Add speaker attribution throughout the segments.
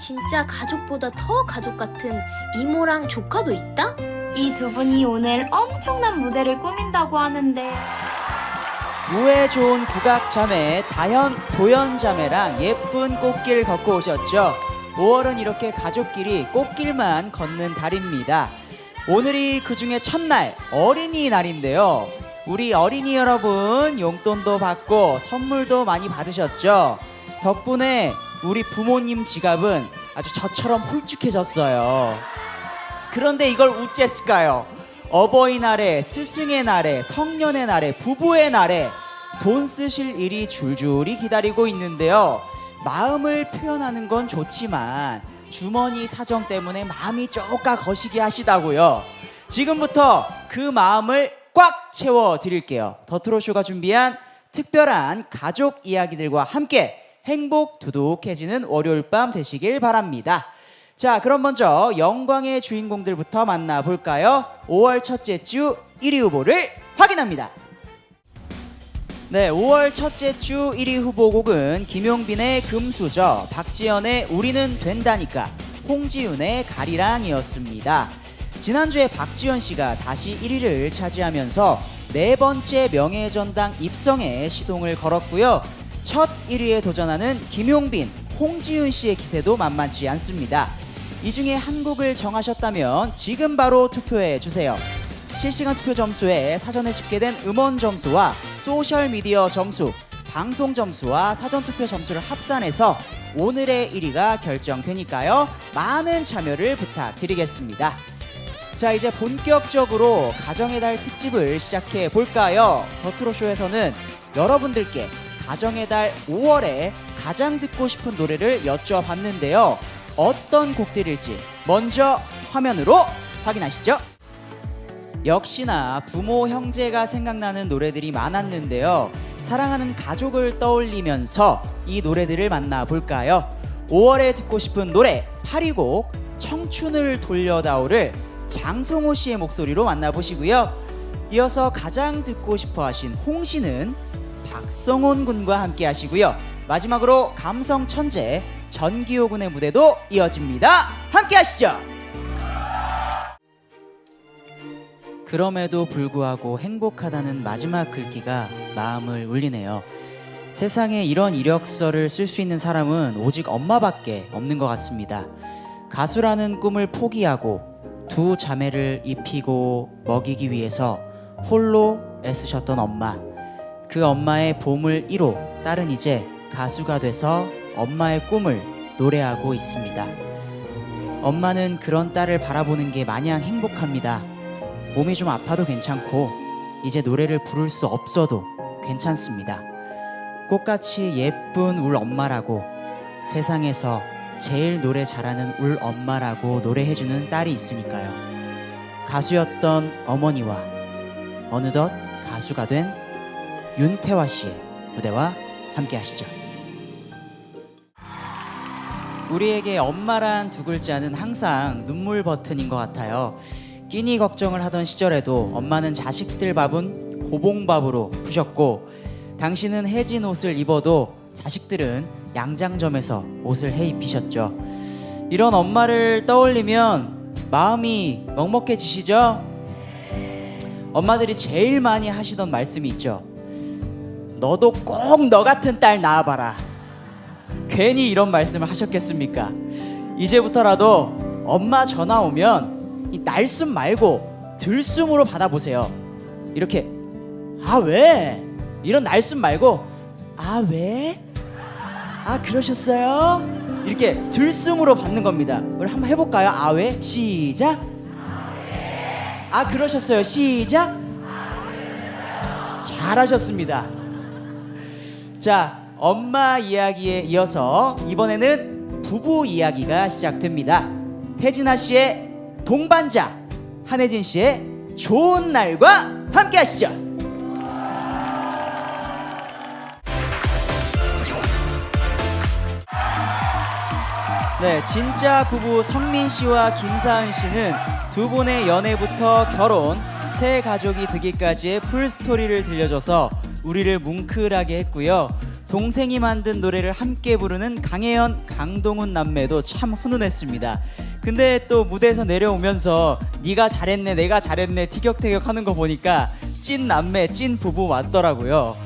Speaker 1: 진짜 가족보다 더 가족 같은 이모랑 조카도 있다?
Speaker 2: 이 두 분이 오늘 엄청난 무대를 꾸민다고 하는데
Speaker 3: 무에 좋은 국악 자매 다현 도연 자매랑 예쁜 꽃길 걷고 오셨죠. 5월은 이렇게 가족끼리 꽃길만 걷는 달입니다. 오늘이 그 중에 첫날 어린이날인데요. 우리 어린이 여러분 용돈도 받고 선물도 많이 받으셨죠. 덕분에 우리 부모님 지갑은 아주 저처럼 홀쭉해졌어요. 그런데 이걸 어쨌을까요? 어버이날에 스승의 날에 성년의 날에 부부의 날에 돈 쓰실 일이 줄줄이 기다리고 있는데요. 마음을 표현하는 건 좋지만 주머니 사정 때문에 마음이 쪼까 거시기 하시다고요. 지금부터 그 마음을 꽉 채워 드릴게요. 더트로쇼가 준비한 특별한 가족 이야기들과 함께 행복 두둑해지는 월요일 밤 되시길 바랍니다. 자, 그럼 먼저 영광의 주인공들부터 만나볼까요? 5월 첫째 주 1위 후보를 확인합니다. 네, 5월 첫째 주 1위 후보곡은 김용빈의 금수저, 박지연의 우리는 된다니까, 홍지윤의 가리랑이었습니다. 지난주에 박지연 씨가 다시 1위를 차지하면서 네 번째 명예전당 입성에 시동을 걸었고요. 첫 1위에 도전하는 김용빈, 홍지윤 씨의 기세도 만만치 않습니다. 이 중에 한 곡을 정하셨다면 지금 바로 투표해 주세요. 실시간 투표 점수에 사전에 집계된 음원 점수와 소셜 미디어 점수, 방송 점수와 사전 투표 점수를 합산해서 오늘의 1위가 결정되니까요. 많은 참여를 부탁드리겠습니다. 자, 이제 본격적으로 가정의 달 특집을 시작해 볼까요? 더트로쇼에서는 여러분들께 가정의 달 5월에 가장 듣고 싶은 노래를 여쭤봤는데요. 어떤 곡들일지 먼저 화면으로 확인하시죠. 역시나 부모, 형제가 생각나는 노래들이 많았는데요. 사랑하는 가족을 떠올리면서 이 노래들을 만나볼까요? 5월에 듣고 싶은 노래 8위 곡 청춘을 돌려다오를 장성호 씨의 목소리로 만나보시고요. 이어서 가장 듣고 싶어 하신 홍 씨는 박성훈 군과 함께 하시고요. 마지막으로 감성 천재 전기호 군의 무대도 이어집니다. 함께 하시죠. 그럼에도 불구하고 행복하다는 마지막 글귀가 마음을 울리네요. 세상에 이런 이력서를 쓸 수 있는 사람은 오직 엄마밖에 없는 것 같습니다. 가수라는 꿈을 포기하고 두 자매를 입히고 먹이기 위해서 홀로 애쓰셨던 엄마. 그 엄마의 보물 1호, 딸은 이제 가수가 돼서 엄마의 꿈을 노래하고 있습니다. 엄마는 그런 딸을 바라보는 게 마냥 행복합니다. 몸이 좀 아파도 괜찮고 이제 노래를 부를 수 없어도 괜찮습니다. 꽃같이 예쁜 울 엄마라고 세상에서 제일 노래 잘하는 울 엄마라고 노래해주는 딸이 있으니까요. 가수였던 어머니와 어느덧 가수가 된 윤태화 씨의 무대와 함께 하시죠. 우리에게 엄마란 두 글자는 항상 눈물 버튼인 것 같아요. 끼니 걱정을 하던 시절에도 엄마는 자식들 밥은 고봉밥으로 푸셨고 당신은 해진 옷을 입어도 자식들은 양장점에서 옷을 해 입히셨죠. 이런 엄마를 떠올리면 마음이 먹먹해지시죠? 엄마들이 제일 많이 하시던 말씀이 있죠. 너도 꼭 너 같은 딸 낳아봐라. 괜히 이런 말씀을 하셨겠습니까? 이제부터라도 엄마 전화 오면 이 날숨 말고 들숨으로 받아보세요. 이렇게 아 왜? 이런 날숨 말고 아 왜? 아 그러셨어요? 이렇게 들숨으로 받는 겁니다. 우리 한번 해볼까요? 아 왜? 시작. 아 그러셨어요. 시작. 잘하셨습니다. 자, 엄마 이야기에 이어서 이번에는 부부 이야기가 시작됩니다. 태진아 씨의 동반자, 한혜진 씨의 좋은 날과 함께 하시죠. 네, 진짜 부부 성민 씨와 김사은 씨는 두 분의 연애부터 결혼, 새 가족이 되기까지의 풀 스토리를 들려줘서 우리를 뭉클하게 했고요. 동생이 만든 노래를 함께 부르는 강혜연, 강동훈 남매도 참 훈훈했습니다. 근데 또 무대에서 내려오면서 네가 잘했네, 내가 잘했네 티격태격 하는 거 보니까 찐 남매, 찐 부부 맞더라고요.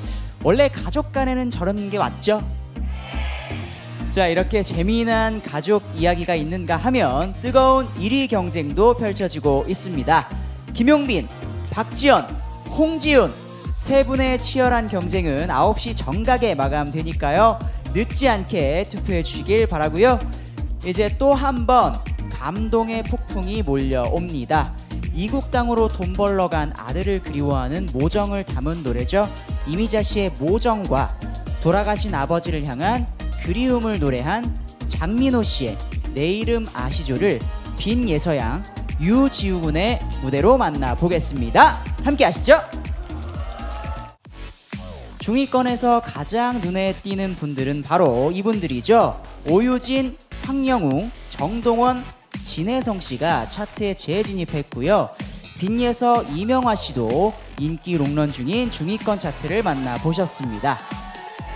Speaker 3: 원래 가족 간에는 저런 게 맞죠? 자 이렇게 재미난 가족 이야기가 있는가 하면 뜨거운 1위 경쟁도 펼쳐지고 있습니다. 김용빈, 박지연, 홍지훈 세 분의 치열한 경쟁은 9시 정각에 마감되니까요. 늦지 않게 투표해 주시길 바라고요. 이제 또 한 번 감동의 폭풍이 몰려옵니다. 이국 땅으로 돈 벌러 간 아들을 그리워하는 모정을 담은 노래죠. 이미자 씨의 모정과 돌아가신 아버지를 향한 그리움을 노래한 장민호 씨의 내 이름 아시죠를 빈 예서양 유지우 군의 무대로 만나 보겠습니다. 함께 하시죠. 중위권에서 가장 눈에 띄는 분들은 바로 이분들이죠. 오유진, 황영웅, 정동원, 진혜성 씨가 차트에 재진입했고요. 빈예서 이명화 씨도 인기 롱런 중인 중위권 차트를 만나 보셨습니다.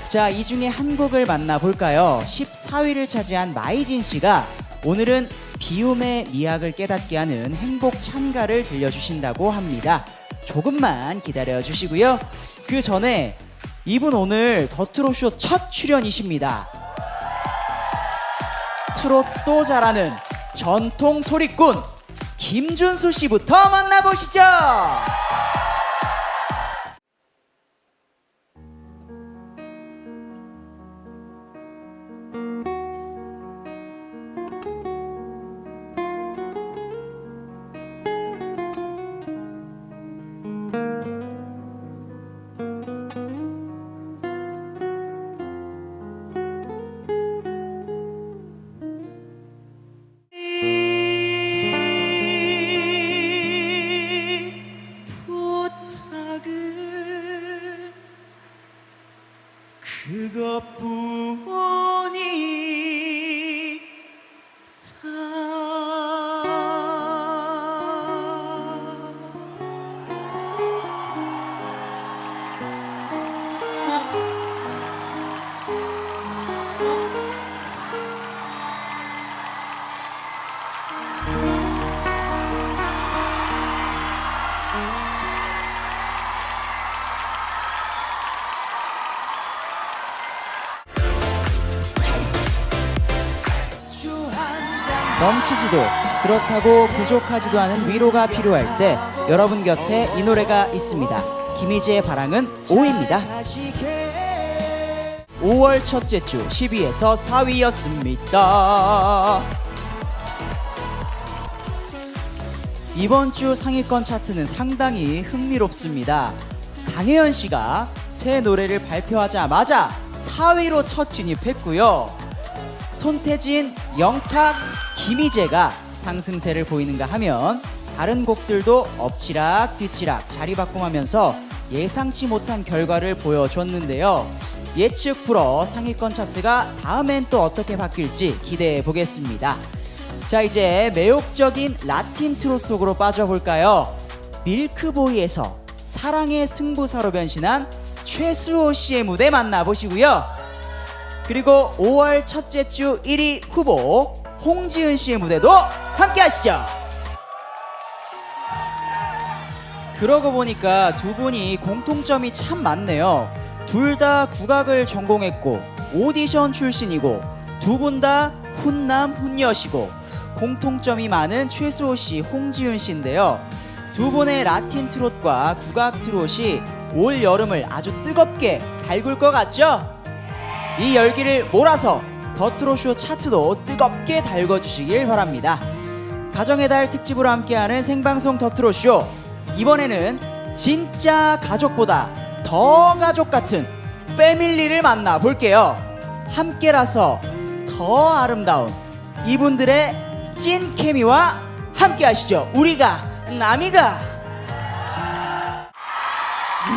Speaker 3: 자, 이 중에 한 곡을 만나볼까요? 14위를 차지한 마이진 씨가 오늘은 비움의 미학을 깨닫게 하는 행복 찬가를 들려주신다고 합니다. 조금만 기다려 주시고요. 그 전에 이분 오늘 더트로쇼 첫 출연이십니다. 트롯도 잘하는 전통 소리꾼 김준수 씨부터 만나보시죠. 넘치지도 그렇다고 부족하지도 않은 위로가 필요할 때 여러분 곁에 이 노래가 있습니다. 김희재의 바랑은 5위입니다. 5월 첫째 주 10위에서 4위였습니다. 이번 주 상위권 차트는 상당히 흥미롭습니다. 강혜연 씨가 새 노래를 발표하자마자 4위로 첫 진입했고요. 손태진, 영탁, 김희재가 상승세를 보이는가 하면 다른 곡들도 엎치락 뒤치락 자리바꿈하면서 예상치 못한 결과를 보여줬는데요. 예측 불허 상위권 차트가 다음엔 또 어떻게 바뀔지 기대해 보겠습니다. 자 이제 매혹적인 라틴 트롯 속으로 빠져볼까요? 밀크보이에서 사랑의 승부사로 변신한 최수호 씨의 무대 만나보시고요. 그리고 5월 첫째 주 1위 후보 홍지은 씨의 무대도 함께 하시죠. 그러고 보니까 두 분이 공통점이 참 많네요. 둘 다 국악을 전공했고 오디션 출신이고 두 분 다 훈남 훈녀시고 공통점이 많은 최수호 씨, 홍지은 씨인데요. 두 분의 라틴 트롯과 국악 트롯이 올 여름을 아주 뜨겁게 달굴 것 같죠? 이 열기를 몰아서 더트로쇼 차트도 뜨겁게 달궈주시길 바랍니다. 가정의 달 특집으로 함께하는 생방송 더트로쇼 이번에는 진짜 가족보다 더 가족 같은 패밀리를 만나 볼게요. 함께라서 더 아름다운 이분들의 찐 케미와 함께 하시죠. 우리가 남이가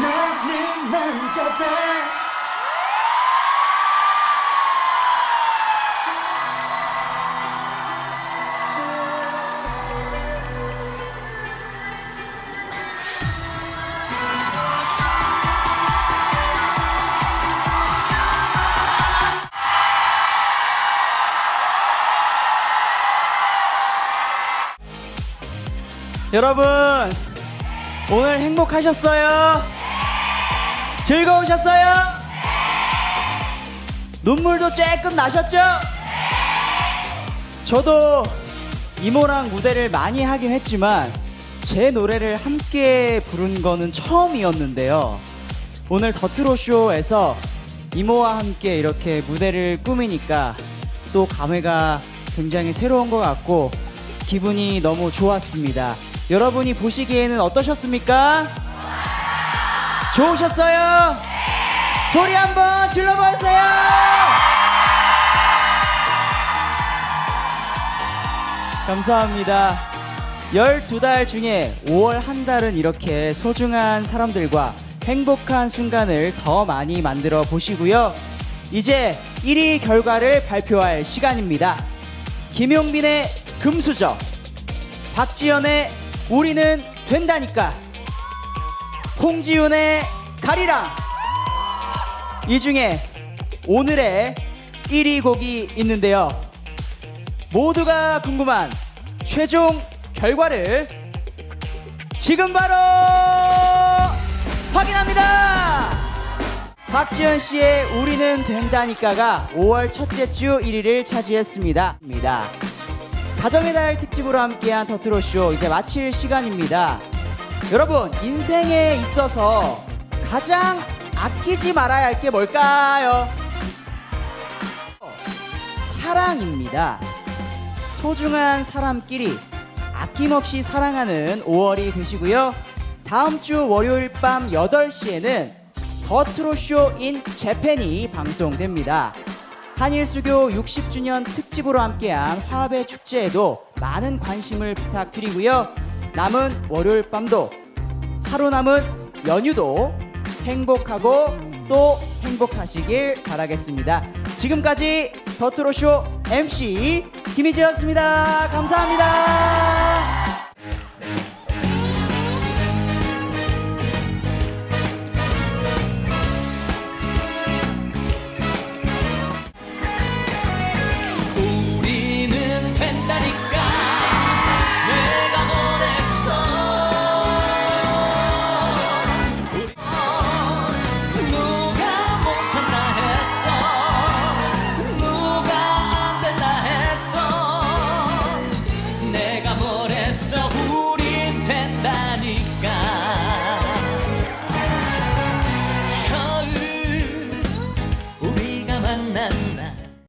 Speaker 3: 나는 남자다 여러분 오늘 행복하셨어요? 즐거우셨어요? 눈물도 쬐끔 나셨죠? 저도 이모랑 무대를 많이 하긴 했지만 제 노래를 함께 부른 거는 처음이었는데요. 오늘 더트로 쇼에서 이모와 함께 이렇게 무대를 꾸미니까 또 감회가 굉장히 새로운 것 같고 기분이 너무 좋았습니다. 여러분이 보시기에는 어떠셨습니까? 좋으셨어요? 소리 한번 질러보세요! 감사합니다. 12달 중에 5월 한 달은 이렇게 소중한 사람들과 행복한 순간을 더 많이 만들어 보시고요. 이제 1위 결과를 발표할 시간입니다. 김용빈의 금수저, 박지연의 우리는 된다니까, 홍지윤의 가리랑, 이 중에 오늘의 1위 곡이 있는데요. 모두가 궁금한 최종 결과를 지금 바로 확인합니다. 박지현 씨의 우리는 된다니까가 5월 첫째 주 1위를 차지했습니다. 가정의 달 특집으로 함께한 더트로쇼 이제 마칠 시간입니다. 여러분 인생에 있어서 가장 아끼지 말아야 할 게 뭘까요? 사랑입니다. 소중한 사람끼리 아낌없이 사랑하는 5월이 되시고요. 다음 주 월요일 밤 8시에는 더트로쇼 인 재팬이 방송됩니다. 한일 수교 60주년 특집으로 함께한 화합의 축제에도 많은 관심을 부탁드리고요. 남은 월요일 밤도 하루 남은 연휴도 행복하고 또 행복하시길 바라겠습니다. 지금까지 더트로쇼 MC 김희재였습니다. 감사합니다.